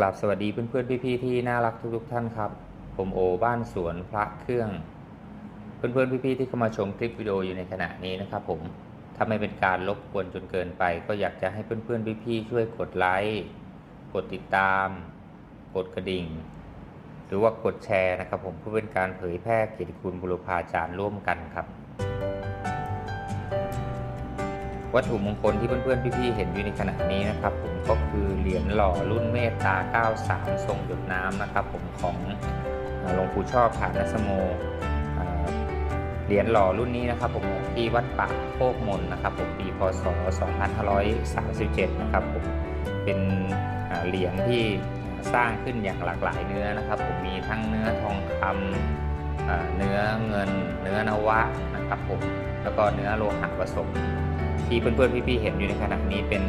กราบสวัสดีเพื่อนๆพี่ๆที่น่ารักทุกๆท่านครับ ผมโอบ้านสวนพระเครื่อง เพื่อนๆพี่ๆที่เข้ามาชมคลิปวิดีโออยู่ในขณะนี้นะครับผมถ้าไม่เป็นการรบกวนจนเกินไป ก็อยากจะให้เพื่อนๆพี่ๆช่วยกดไลค์กดติดตาม กดกระดิ่ง หรือว่ากดแชร์นะครับผมเพื่อเป็นการเผยแพร่เกียรติคุณบุรพาจารย์ร่วมกันครับ วัตถุมงคลที่เพื่อนๆ พี่ๆ เห็นอยู่ในขณะนี้นะครับ ผมก็คือเหรียญหล่อรุ่นเมตตา 93 ทรงหยดน้ำนะครับ ผมของหลวงปู่ชอบฐานสโมเออเหรียญหล่อรุ่นนี้นะครับ ผมที่วัดป่าโคกมนนะครับ ผมปีพศ 2537 นะครับผมเป็นเหรียญที่สร้างขึ้นอย่างหลากหลายเนื้อนะครับ ผมมีทั้งเนื้อทองคำเนื้อเงิน เนื้อนวะนะครับผมแล้วก็เนื้อโลหะผสม ที่เพื่อนๆพี่ๆเห็นอยู่ในขณะนี้เป็น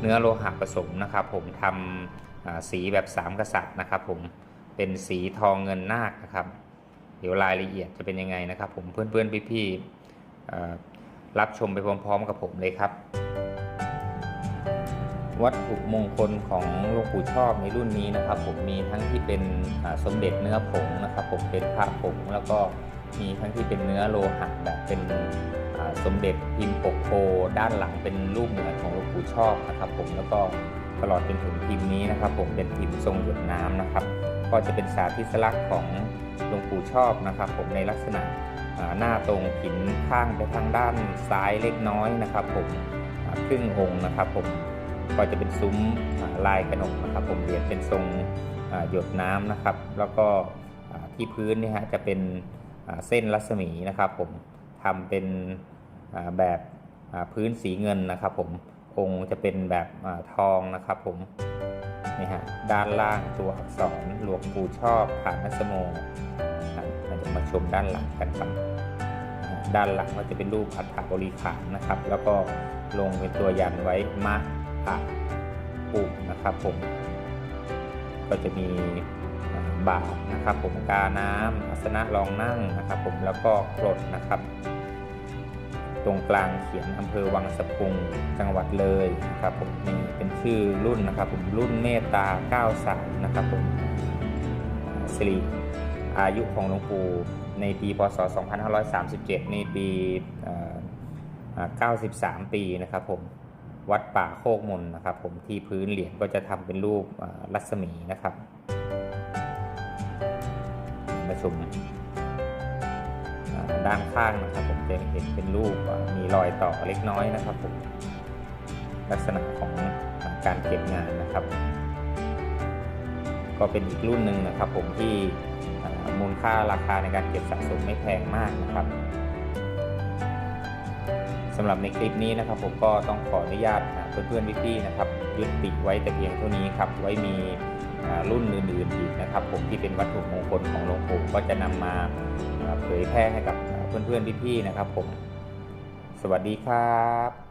เนื้อโลหะผสมนะครับผมทำสีแบบสามกษัตริย์นะครับผมเป็นสีทองเงินนาคนะครับเดี๋ยวรายละเอียดจะเป็นยังไงนะครับ ผมเพื่อนๆพี่ๆเอ่อรับชมไปพร้อมๆกับผมเลยครับ วัตถุมงคลของหลวงปู่ชอบในรุ่นนี้นะครับ ผมมีทั้งที่เป็นสมเด็จเนื้อผงนะครับ ผมเป็นพระผงแล้วก็มีทั้งที่เป็นเนื้อโลหะแบบเป็น สมเด็จพิมพ์ปกโพด้านหลังเป็นรูปเหมือนของหลวงปู่ชอบนะครับ ผมแล้วก็ตลอดจนถึงพิมพ์นี้นะครับ ผมเป็นพิมพ์ทรงหยดน้ำนะครับ ก็จะเป็นสาธิสลักษณ์ของหลวงปู่ชอบนะครับ ผมในลักษณะหน้าตรงผินข้างไปทางด้านซ้ายเล็กน้อยนะครับ ผมครึ่งองค์นะครับ ผมก็จะเป็นซุ้มลายกระหนกนะครับ ผมเหรียญเป็นทรงหยดน้ำนะครับ แล้วก็ที่พื้นนี่ฮะจะเป็นเส้นรัศมีนะครับ ผมทำเป็น แบบพื้นสีเงินนะครับผมองค์จะเป็นแบบอทองนะครับผมนี่ฮะด้านล่างตัวอักษรหลวงปู่ชอบฐานสโมครับเราจะมาชมด้านหลังกันครับด้านหลังก็จะเป็นรูปอัฐบริขารนะครับ แล้วก็ลงเป็นตัวยันไว้มะอะปุนะครับผมก็จะมีอ่าบาทนะครับผมกาน้ำอาสนะรองนั่งนะครับผมแล้วก็กรดนะครับ ตรงกลางเขียนอำเภอวังสะพุงจังหวัดเลยนะครับผมนี่เป็นชื่อรุ่นนะครับผมรุ่นเมตตา93นะครับผมสิริอายุของหลวงปู่ในปีพศ 2537 ในปีเอ่ออ่า93 ปีนะครับผมวัดป่าโคกมนนะครับผมที่พื้นเหรียญก็จะทำเป็นรูปรัศมีนะครับมาชม ด้านข้างนะครับ ผมจะเห็นเป็นรูปมีรอยต่อเล็กน้อยนะครับผมลักษณะของการเก็บงานนะครับ ก็เป็นอีกรุ่นหนึ่งนะครับ ผมที่มูลค่าราคาในการเก็บสะสมไม่แพงมากนะครับสำหรับในคลิปนี้นะครับ ผมก็ต้องขออนุญาตเพื่อนๆพี่ๆนะครับ ยุติไว้แต่เพียงเท่านี้ครับ ไว้มี รุ่นอื่นๆอีกนะครับ ผมที่เป็นวัตถุมงคลของหลวงปู่ก็จะนำมามาเผยแพร่ให้กับเพื่อนๆพี่ๆนะครับ ผม สวัสดีครับ